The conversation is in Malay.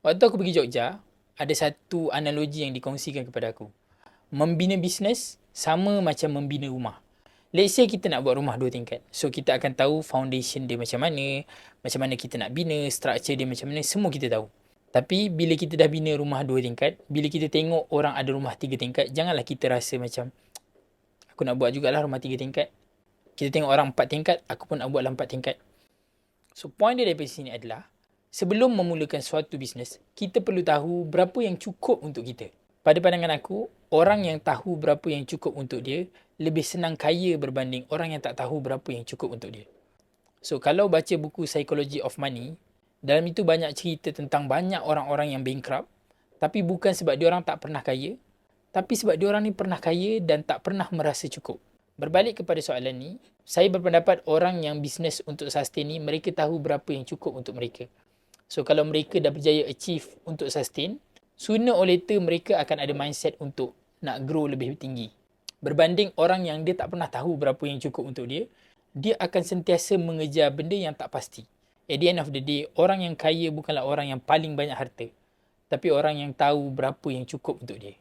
Waktu aku pergi Jogja, ada satu analogi yang dikongsikan kepada aku. Membina bisnes sama macam membina rumah. Let's say kita nak buat rumah dua tingkat. So kita akan tahu foundation dia macam mana, macam mana kita nak bina, structure dia macam mana, semua kita tahu. Tapi bila kita dah bina rumah dua tingkat, bila kita tengok orang ada rumah tiga tingkat, janganlah kita rasa macam aku nak buat jugalah rumah tiga tingkat. Kita tengok orang empat tingkat, aku pun nak buatlah empat tingkat. So point dia daripada sini adalah sebelum memulakan suatu bisnes, kita perlu tahu berapa yang cukup untuk kita. Pada pandangan aku, orang yang tahu berapa yang cukup untuk dia, lebih senang kaya berbanding orang yang tak tahu berapa yang cukup untuk dia. So, kalau baca buku Psychology of Money, dalam itu banyak cerita tentang banyak orang-orang yang bankrupt, tapi bukan sebab dia orang tak pernah kaya, tapi sebab dia orang ni pernah kaya dan tak pernah merasa cukup. Berbalik kepada soalan ni, saya berpendapat orang yang bisnes untuk sustain ni, mereka tahu berapa yang cukup untuk mereka. So kalau mereka dah berjaya achieve untuk sustain, sooner or later mereka akan ada mindset untuk nak grow lebih tinggi. Berbanding orang yang dia tak pernah tahu berapa yang cukup untuk dia, dia akan sentiasa mengejar benda yang tak pasti. At the end of the day, orang yang kaya bukanlah orang yang paling banyak harta. Tapi orang yang tahu berapa yang cukup untuk dia.